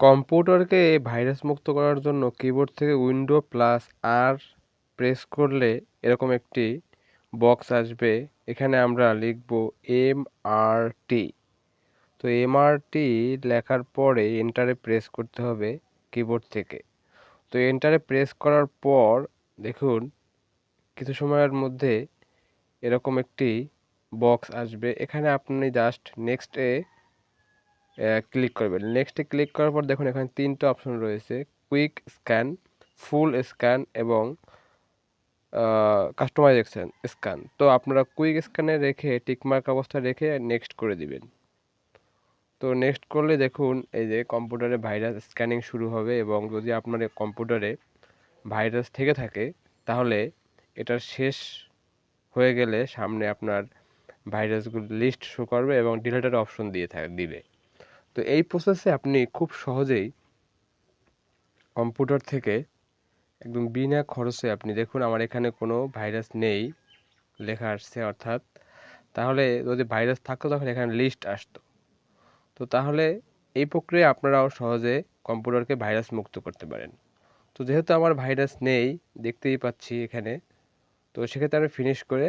কম্পিউটারকে ভাইরাস মুক্ত করার জন্য কিবোর্ড থেকে উইন্ডো প্লাস আর প্রেস করলে এরকম একটি বক্স আসবে। এখানে আমরা লিখব এম আর টি তো এম আর টি লেখার পরে এন্টারে প্রেস করতে হবে কিবোর্ড থেকে। তো এন্টারে প্রেস করার পর দেখুন, কিছু সময়ের মধ্যে এরকম একটি বক্স আসবে। এখানে আপনি জাস্ট নেক্সটে ক্লিক করবেন নেক্সটে ক্লিক করার পর দেখুন এখানে তিনটে অপশন রয়েছে। কুইক স্ক্যান ফুল স্ক্যান এবং কাস্টমাইজেশন স্ক্যান তো আপনারা কুইক স্ক্যানে রেখে টিকমার্ক অবস্থায় রেখে নেক্সট করে দিবেন। তো নেক্সট করলে দেখুন এই যে কম্পিউটারে ভাইরাস স্ক্যানিং শুরু হবে এবং যদি আপনার কম্পিউটারে ভাইরাস থেকে থাকে, তাহলে এটার শেষ হয়ে গেলে সামনে আপনার ভাইরাসগুলো লিস্ট শো করবে এবং ডিলেটের অপশন দিয়ে থাক দিবে। তো এই প্রসেসে আপনি খুব সহজেই কম্পিউটার থেকে একদম বিনা খরচে আপনি দেখুন আমার এখানে কোনো ভাইরাস নেই লেখা আসছে অর্থাৎ, তাহলে যদি ভাইরাস থাকতো তখন এখানে লিস্ট আসতো। তো তাহলে এই প্রক্রিয়া আপনারাও সহজে কম্পিউটারকে ভাইরাস মুক্ত করতে পারেন। তো যেহেতু আমার ভাইরাস নেই, দেখতেই পাচ্ছি এখানে, তো সেক্ষেত্রে আমি ফিনিশ করে